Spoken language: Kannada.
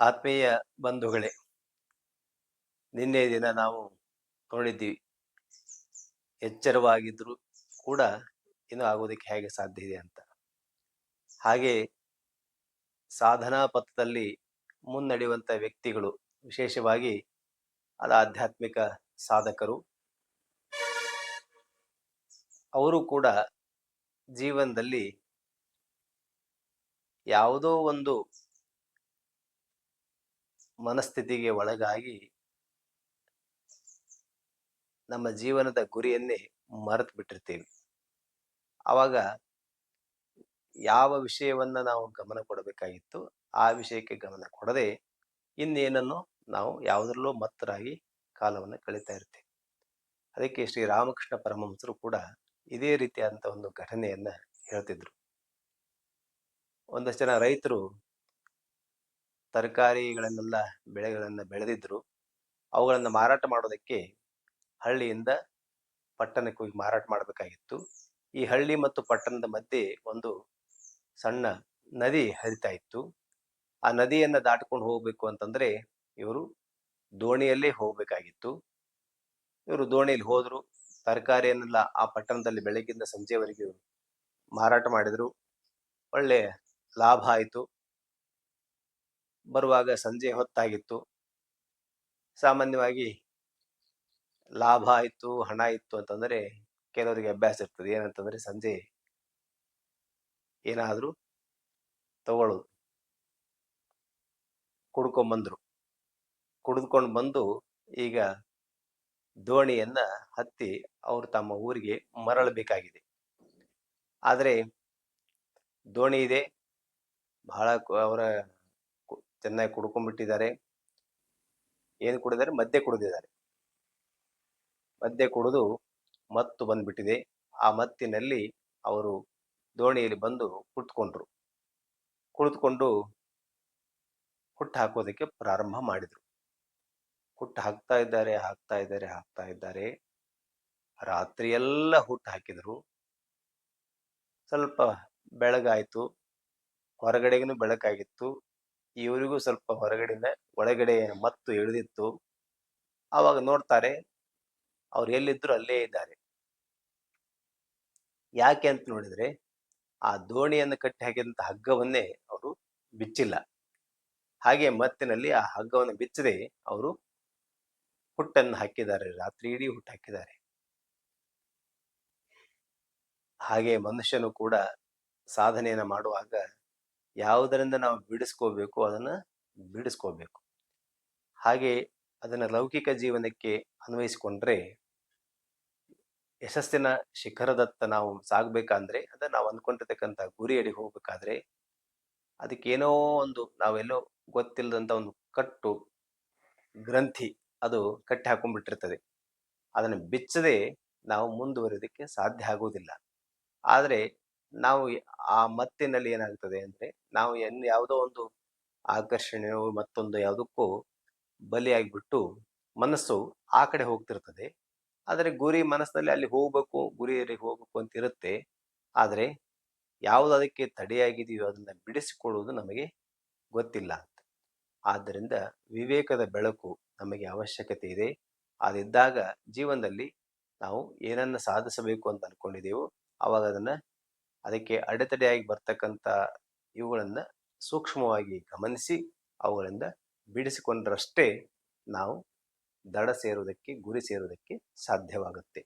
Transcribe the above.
ಆತ್ಮೀಯ ಬಂಧುಗಳೇ, ನಿನ್ನೆ ದಿನ ನಾವು ನೋಡಿದ್ದೀವಿ. ಎಚ್ಚರವಾಗಿದ್ರು ಕೂಡ ಇನ್ನು ಆಗೋದಕ್ಕೆ ಹೇಗೆ ಸಾಧ್ಯ ಇದೆ ಅಂತ. ಹಾಗೆ ಸಾಧನಾ ಪಥದಲ್ಲಿ ಮುನ್ನಡೆಯುವಂತ ವ್ಯಕ್ತಿಗಳು ವಿಶೇಷವಾಗಿ ಅದ ಆಧ್ಯಾತ್ಮಿಕ ಸಾಧಕರು. ಅವರು ಕೂಡ ಜೀವನದಲ್ಲಿ ಯಾವುದೋ ಒಂದು ಮನಸ್ಥಿತಿಗೆ ಒಳಗಾಗಿ ನಮ್ಮ ಜೀವನದ ಗುರಿಯನ್ನೇ ಮರೆತು ಬಿಟ್ಟಿರ್ತೀವಿ ಆವಾಗ ಯಾವ ವಿಷಯವನ್ನ ನಾವು ಗಮನ ಕೊಡಬೇಕಾಗಿತ್ತು ಆ ವಿಷಯಕ್ಕೆ ಗಮನ ಕೊಡದೆ ಇನ್ನೇನನ್ನು ನಾವು ಯಾವುದರಲ್ಲೋ ಮತ್ತರಾಗಿ ಕಾಲವನ್ನು ಕಳೀತಾ ಇರ್ತೀವಿ. ಅದಕ್ಕೆ ಶ್ರೀ ರಾಮಕೃಷ್ಣ ಪರಮಹಂಸರು ಕೂಡ ಇದೇ ರೀತಿಯಾದಂಥ ಒಂದು ಘಟನೆಯನ್ನ ಹೇಳ್ತಿದ್ರು. ಒಂದಷ್ಟು ಜನ ರೈತರು ತರಕಾರಿಗಳನ್ನೆಲ್ಲ ಬೆಳೆಗಳನ್ನು ಬೆಳೆದಿದ್ರು. ಅವುಗಳನ್ನ ಮಾರಾಟ ಮಾಡೋದಕ್ಕೆ ಹಳ್ಳಿಯಿಂದ ಪಟ್ಟಣಕ್ಕೆ ಹೋಗಿ ಮಾರಾಟ ಮಾಡಬೇಕಾಗಿತ್ತು. ಈ ಹಳ್ಳಿ ಮತ್ತು ಪಟ್ಟಣದ ಮಧ್ಯೆ ಒಂದು ಸಣ್ಣ ನದಿ ಹರಿತಾ ಇತ್ತು. ಆ ನದಿಯನ್ನ ದಾಟ್ಕೊಂಡು ಹೋಗ್ಬೇಕು ಅಂತಂದ್ರೆ ಇವರು ದೋಣಿಯಲ್ಲೇ ಹೋಗ್ಬೇಕಾಗಿತ್ತು. ಇವರು ದೋಣಿಯಲ್ಲಿ ಹೋದರು, ತರಕಾರಿಯನ್ನೆಲ್ಲ ಆ ಪಟ್ಟಣದಲ್ಲಿ ಬೆಳಗ್ಗಿಂದ ಸಂಜೆವರೆಗೆ ಮಾರಾಟ ಮಾಡಿದ್ರು. ಒಳ್ಳೆ ಲಾಭ ಆಯಿತು. ಬರುವಾಗ ಸಂಜೆ ಹೊತ್ತಾಗಿತ್ತು. ಸಾಮಾನ್ಯವಾಗಿ ಲಾಭ ಆಯಿತು, ಹಣ ಇತ್ತು ಅಂತಂದ್ರೆ ಕೆಲವರಿಗೆ ಅಭ್ಯಾಸ ಇರ್ತದೆ. ಏನಂತಂದ್ರೆ ಸಂಜೆ ಏನಾದ್ರೂ ತಗೊಳ್ಳೋದು. ಕುಡ್ಕೊಂಬಂದ್ರು. ಕುಡಿದುಕೊಂಡು ಬಂದು ಈಗ ದೋಣಿಯನ್ನ ಹತ್ತಿ ಅವರು ತಮ್ಮ ಊರಿಗೆ ಮರಳಬೇಕಾಗಿದೆ. ಆದರೆ ದೋಣಿ ಇದೆ. ಬಹಳ ಅವರ ಚೆನ್ನಾಗಿ ಕುಡ್ಕೊಂಡ್ಬಿಟ್ಟಿದ್ದಾರೆ. ಏನು ಕುಡಿದಾರೆ? ಮದ್ಯ ಕುಡಿದಿದ್ದಾರೆ. ಮದ್ಯ ಕುಡಿದು ಮತ್ತು ಬಂದ್ಬಿಟ್ಟಿದೆ. ಆ ಮತ್ತಿನಲ್ಲಿ ಅವರು ದೋಣಿಯಲ್ಲಿ ಬಂದು ಕುಳಿತುಕೊಂಡ್ರು ಕುಳಿತುಕೊಂಡು ಹುಟ್ಟು ಹಾಕೋದಕ್ಕೆ ಪ್ರಾರಂಭ ಮಾಡಿದ್ರು. ಹುಟ್ಟು ಹಾಕ್ತಾ ಇದ್ದಾರೆ ಹಾಕ್ತಾ ಇದ್ದಾರೆ ಹಾಕ್ತಾ ಇದ್ದಾರೆ. ರಾತ್ರಿ ಎಲ್ಲ ಹುಟ್ಟು ಹಾಕಿದ್ರು. ಸ್ವಲ್ಪ ಬೆಳಗಾಯ್ತು. ಹೊರಗಡೆಗೂ ಬೆಳಕಾಗಿತ್ತು. ಇವರಿಗೂ ಸ್ವಲ್ಪ ಹೊರಗಡೆಯಿಂದ ಒಳಗಡೆ ಮತ್ತು ಇಳಿದಿತ್ತು ಆವಾಗ ನೋಡ್ತಾರೆ, ಅವ್ರು ಎಲ್ಲಿದ್ರು ಅಲ್ಲೇ ಇದ್ದಾರೆ. ಯಾಕೆ ಅಂತ ನೋಡಿದ್ರೆ, ಆ ದೋಣಿಯನ್ನು ಕಟ್ಟಿ ಹಾಕಿದಂತ ಹಗ್ಗವನ್ನೇ ಅವರು ಬಿಚ್ಚಿಲ್ಲ. ಹಾಗೆ ಮತ್ತಿನಲ್ಲಿ ಆ ಹಗ್ಗವನ್ನು ಬಿಚ್ಚದೆ ಅವರು ಹುಟ್ಟನ್ನು ಹಾಕಿದ್ದಾರೆ, ರಾತ್ರಿ ಇಡೀ ಹುಟ್ಟು ಹಾಕಿದ್ದಾರೆ. ಹಾಗೆ ಮನುಷ್ಯನು ಕೂಡ ಸಾಧನೆಯನ್ನು ಮಾಡುವಾಗ ಯಾವುದರಿಂದ ನಾವು ಬಿಡಿಸ್ಕೋಬೇಕು, ಅದನ್ನ ಬಿಡಿಸ್ಕೋಬೇಕು. ಹಾಗೆ ಅದನ್ನ ಲೌಕಿಕ ಜೀವನಕ್ಕೆ ಅನ್ವಯಿಸಿಕೊಂಡ್ರೆ, ಯಶಸ್ಸಿನ ಶಿಖರದತ್ತ ನಾವು ಸಾಗಬೇಕಂದ್ರೆ, ಅದ ನಾವು ಅಂದ್ಕೊಂಡಿರ್ತಕ್ಕಂಥ ಗುರಿಯಡಿ ಹೋಗ್ಬೇಕಾದ್ರೆ, ಅದಕ್ಕೇನೋ ಒಂದು ನಾವೆಲ್ಲೋ ಗೊತ್ತಿಲ್ಲದಂತ ಒಂದು ಕಟ್ಟು ಗ್ರಂಥಿ ಅದು ಕಟ್ಟಿ ಹಾಕೊಂಡ್ಬಿಟ್ಟಿರ್ತದೆ ಅದನ್ನು ಬಿಚ್ಚದೆ ನಾವು ಮುಂದುವರಿಯೋದಕ್ಕೆ ಸಾಧ್ಯ ಆಗುವುದಿಲ್ಲ ಆದರೆ ನಾವು ಆ ಮತ್ತಿನಲ್ಲಿ ಏನಾಗ್ತದೆ ಅಂದ್ರೆ, ನಾವು ಎನ್ ಯಾವುದೋ ಒಂದು ಆಕರ್ಷಣೆಯೋ ಮತ್ತೊಂದು ಯಾವುದಕ್ಕೂ ಬಲಿಯಾಗಿಬಿಟ್ಟು ಮನಸ್ಸು ಆ ಕಡೆ ಹೋಗ್ತಿರ್ತದೆ. ಆದರೆ ಗುರಿ ಮನಸ್ಸಿನಲ್ಲಿ ಅಲ್ಲಿ ಹೋಗ್ಬೇಕು, ಗುರಿಯಲ್ಲಿ ಹೋಗ್ಬೇಕು ಅಂತ ಇರುತ್ತೆ. ಆದರೆ ಯಾವುದು ಅದಕ್ಕೆ ತಡೆಯಾಗಿದೆಯೋ ಅದನ್ನ ಬಿಡಿಸಿಕೊಳ್ಳುವುದು ನಮಗೆ ಗೊತ್ತಿಲ್ಲ ಅಂತ. ಆದ್ದರಿಂದ ವಿವೇಕದ ಬೆಳಕು ನಮಗೆ ಅವಶ್ಯಕತೆ ಇದೆ. ಅದಿದ್ದಾಗ ಜೀವನದಲ್ಲಿ ನಾವು ಏನನ್ನ ಸಾಧಿಸಬೇಕು ಅಂತ ಅನ್ಕೊಂಡಿದ್ದೇವೋ ಅವಾಗ ಅದನ್ನ ಅದಕ್ಕೆ ಅಡೆತಡೆಯಾಗಿ ಬರ್ತಕ್ಕಂಥ ಇವುಗಳನ್ನ ಸೂಕ್ಷ್ಮವಾಗಿ ಗಮನಿಸಿ ಅವುಗಳಿಂದ ಬಿಡಿಸಿಕೊಂಡ್ರಷ್ಟೇ ನಾವು ದಡ ಸೇರುವುದಕ್ಕೆ ಗುರಿ ಸೇರುವುದಕ್ಕೆ ಸಾಧ್ಯವಾಗುತ್ತೆ.